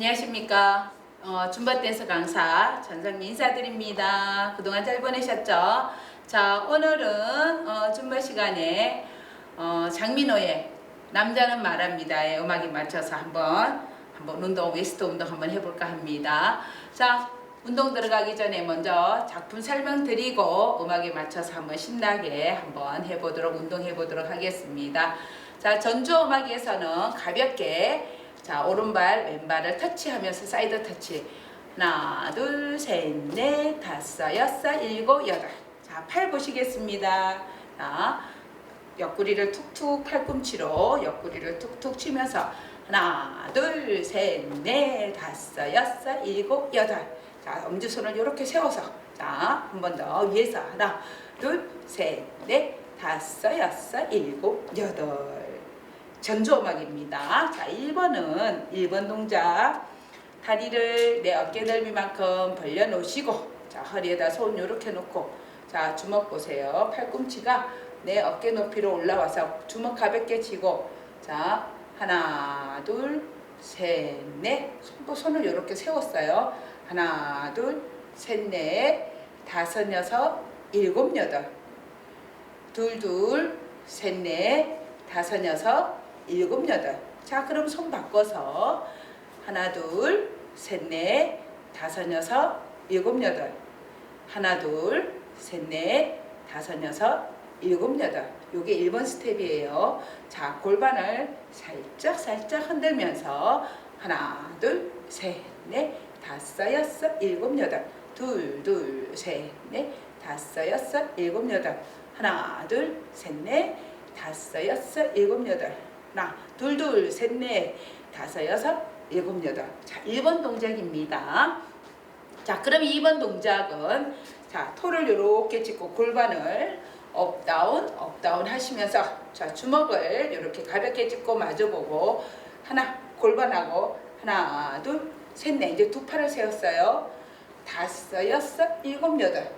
안녕하십니까. 어, 줌바 댄스 강사 전상미 인사드립니다. 그동안 잘 보내셨죠? 자, 오늘은 어, 줌바 시간에 어, 장민호의 남자는 말합니다의 음악에 맞춰서 한번 한번 운동 웨스트 운동 한번 해볼까 합니다. 자, 운동 들어가기 전에 먼저 작품 설명 드리고 음악에 맞춰서 한번 신나게 한번 해보도록 운동해 보도록 하겠습니다. 자, 전주 음악에서는 가볍게 자, 오른발, 왼발을 터치하면서 사이드 터치. 하나, 둘, 셋, 넷, 다섯, 여섯, 일곱, 여덟. 자, 팔 보시겠습니다. 자, 옆구리를 툭툭 팔꿈치로 옆구리를 툭툭 치면서 하나, 둘, 셋, 넷, 다섯, 여섯, 일곱, 여덟. 자, 엄지손을 이렇게 세워서 자, 한 번 더 위에서 하나, 둘, 셋, 넷, 다섯, 여섯, 일곱, 여덟. 전조음악입니다. 자, 1번은 1번 동작. 다리를 내 어깨 넓이만큼 벌려 놓으시고, 자, 허리에다 손 이렇게 놓고, 자, 주먹 보세요. 팔꿈치가 내 어깨 높이로 올라와서 주먹 가볍게 쥐고, 자, 하나, 둘, 셋, 넷. 손, 손을 이렇게 세웠어요. 하나, 둘, 셋, 넷, 다섯, 여섯, 일곱, 여덟. 둘, 둘, 셋, 넷, 다섯, 여섯, 일곱, 여덟. 자, 그럼 손 바꿔서 하나, 둘, 셋, 넷, 다섯, 여섯, 일곱, 여덟. 하나, 둘, 셋, 넷, 다섯, 여섯, 일곱, 여덟. 요게 1번 스텝이에요. 자, 골반을 살짝 살짝 흔들면서 하나, 둘, 셋, 넷, 다섯, 여섯, 일곱, 여덟. 둘, 둘, 셋, 넷, 다섯, 여섯, 일곱, 여덟. 하나, 둘, 셋, 넷, 다섯, 여섯, 일곱, 여덟. 하나, 둘, 둘, 셋, 넷, 다섯, 여섯, 일곱, 여덟. 자, 1번 동작입니다. 자, 그럼 2번 동작은 자, 토를 이렇게 짚고 골반을 업다운, 업다운 하시면서 자, 주먹을 이렇게 가볍게 짚고 마주보고 하나, 골반하고 하나, 둘, 셋, 넷. 이제 두 팔을 세웠어요. 다섯, 여섯, 일곱, 여덟.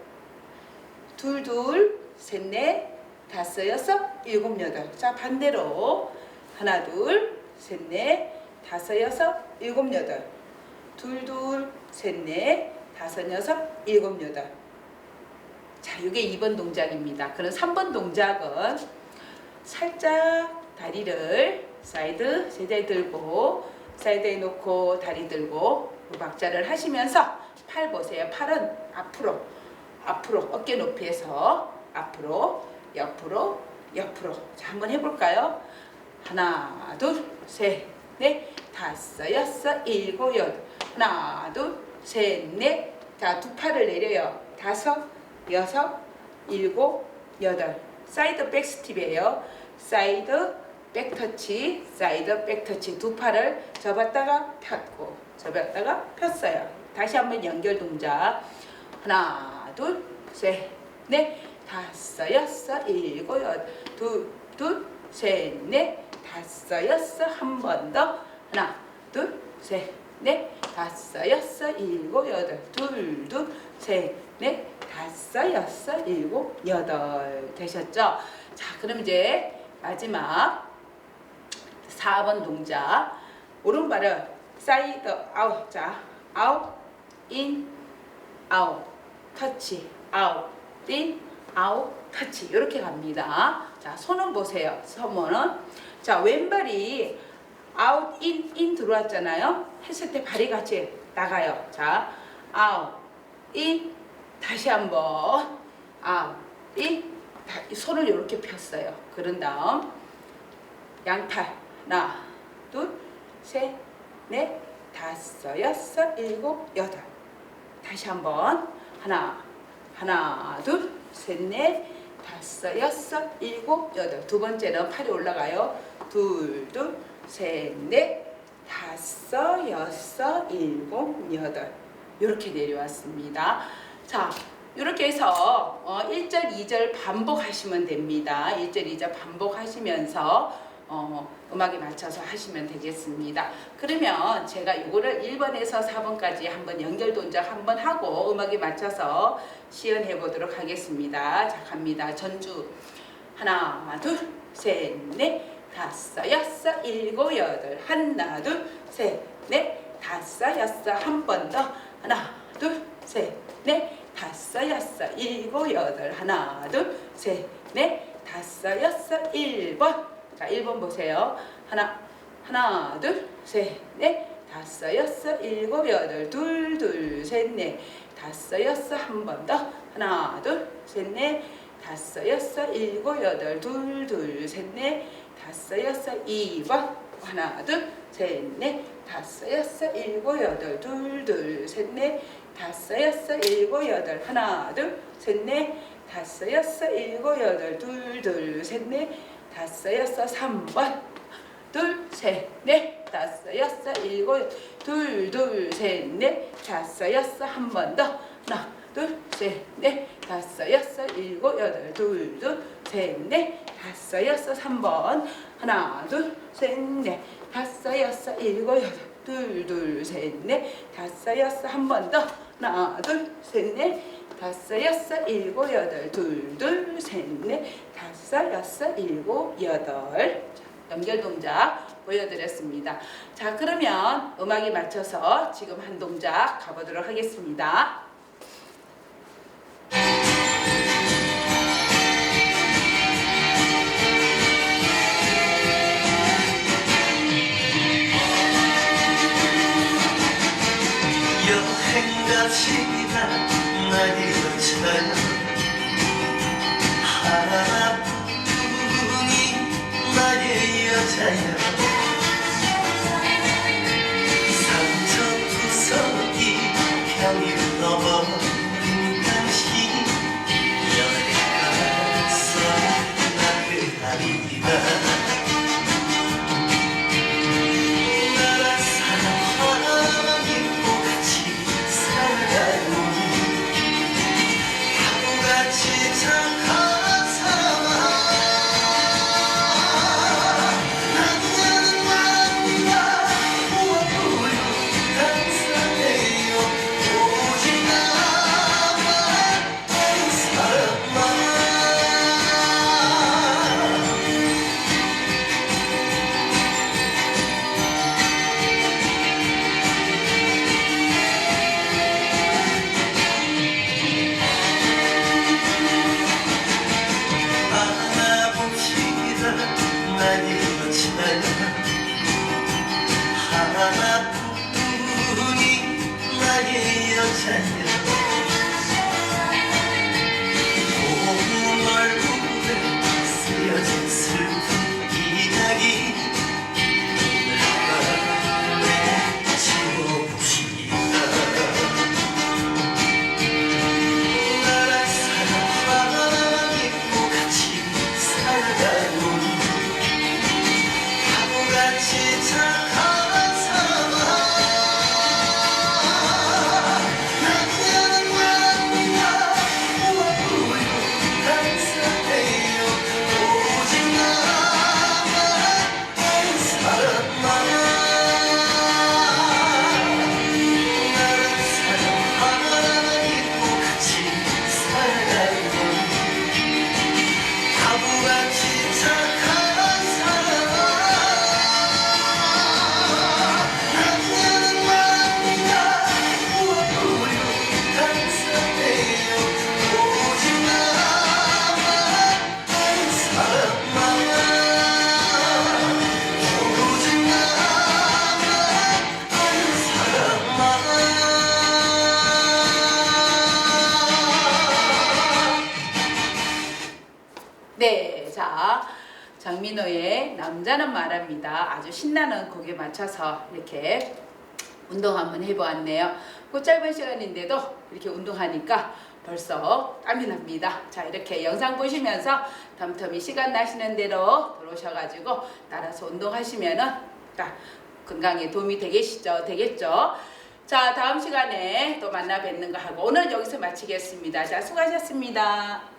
둘, 둘, 셋, 넷, 다섯, 여섯, 일곱, 여덟. 자, 반대로 하나, 둘, 셋, 넷, 다섯, 여섯, 일곱, 여덟. 둘, 둘, 셋, 넷, 다섯, 여섯, 일곱, 여덟. 자, 이게 2번 동작입니다. 그럼 3번 동작은 살짝 다리를 사이드 제자리 들고 사이드에 놓고 다리 들고 박자를 하시면서 팔 보세요. 팔은 앞으로 앞으로 어깨 높이에서 앞으로 옆으로 옆으로 자 한번 해볼까요? 하나 둘 셋 넷 다섯 여섯 일곱 여덟. 하나 둘 셋 넷 자 두 팔을 내려요. 다섯 여섯 일곱 여덟. 사이드 백 스텝이에요. 사이드 백 터치 사이드 백 터치. 두 팔을 접었다가 폈고 접었다가 폈어요. 다시 한번 연결 동작. 하나 둘 셋 넷. 다섯 여섯 일곱 여덟. 둘 둘 셋 넷 다섯 여섯 한 번 더. 하나 둘 셋 넷. 다섯 여섯 일곱 여덟. 둘 둘 셋 넷. 다섯 여섯 일곱 여덟. 되셨죠? 자 그럼 이제 마지막 4번 동작. 오른발을 사이드 아웃. 자 아웃 인 아웃 터치 아웃 인 아웃 터치. 이렇게 갑니다. 자 손은 보세요. 손은 자 왼발이 아웃 인 인 들어왔잖아요. 했을 때 발이 같이 나가요. 자 아웃 인 다시 한번 아웃 인 다- 손을 이렇게 폈어요. 그런 다음 양팔 하나 둘 셋 넷 다섯 여섯 일곱 여덟 다시 한번 하나 하나 둘 셋 넷 다섯 여섯 일곱 여덟. 두 번째는 팔이 올라가요. 둘 둘 셋 넷 다섯 여섯 일곱 여덟. 이렇게 내려왔습니다. 자 이렇게 해서 어, 1절 2절 반복하시면 됩니다. 1절 2절 반복하시면서 어, 음악에 맞춰서 하시면 되겠습니다. 그러면 제가 이거를 1번에서 4번까지 한번 연결 동작 한번 하고 음악에 맞춰서 시연해 보도록 하겠습니다. 자, 갑니다. 전주. 하나, 둘, 셋, 넷, 다섯, 여섯, 일곱, 여덟. 하나, 둘, 셋, 넷, 다섯 여섯 한 번 더 하나 둘셋넷 다섯 여섯 일곱 여덟 하나 둘셋넷 다섯 여섯 일번 자 1번 보세요. 하나 하나 둘 셋 넷. 다섯 여섯 일곱 여덟 둘 둘 셋 넷. 다섯 여섯 한 번 더. 하나 둘 셋 넷. 다섯 여섯 일곱 여덟 둘 둘 셋 넷. 다섯 여섯 이번. 하나 둘 셋 넷. 다섯 여섯 일곱 여덟 둘 둘 셋 넷. 다섯 여섯 일곱 여덟. 하나 둘 셋 넷. 다섯 여섯 일곱 여덟 둘 둘 셋 넷 다섯 여섯 삼번. 둘, 셋, 넷, 다섯, 여섯, 일곱, 둘, 둘, 셋, 넷, 다섯, 여섯, 한 번 더. 하나, 둘, 셋, 넷, 다섯, 여섯, 일곱, 여덟, 둘, 둘, 셋, 넷, 다섯, 여섯, 삼 번. 하나, 둘, 셋, 넷, 다섯, 여섯, 일곱, 여덟, 둘, 둘, 셋, 넷, 다섯, 여섯, 한 번 더. 하나, 둘, 셋, 넷, 다섯, 여섯, 일곱, 여덟, 둘, 둘, 셋, 넷, 다섯, 여섯, 일곱, 여덟. 자, 연결 동작 보여드렸습니다. 자, 그러면 음악에 맞춰서 지금 한 동작 가보도록 하겠습니다. 여행같이나 날이 거쳐요 하나 나 네, 자 장민호의 남자는 말합니다. 아주 신나는 곡에 맞춰서 이렇게 운동 한번 해보았네요. 그 짧은 시간인데도 이렇게 운동하니까 벌써 땀이 납니다. 자 이렇게 영상 보시면서 덤텀이 시간 나시는 대로 들어오셔가지고 따라서 운동하시면은 딱 건강에 도움이 되겠죠, 되겠죠. 자 다음 시간에 또 만나 뵙는 거 하고 오늘 여기서 마치겠습니다. 자 수고하셨습니다.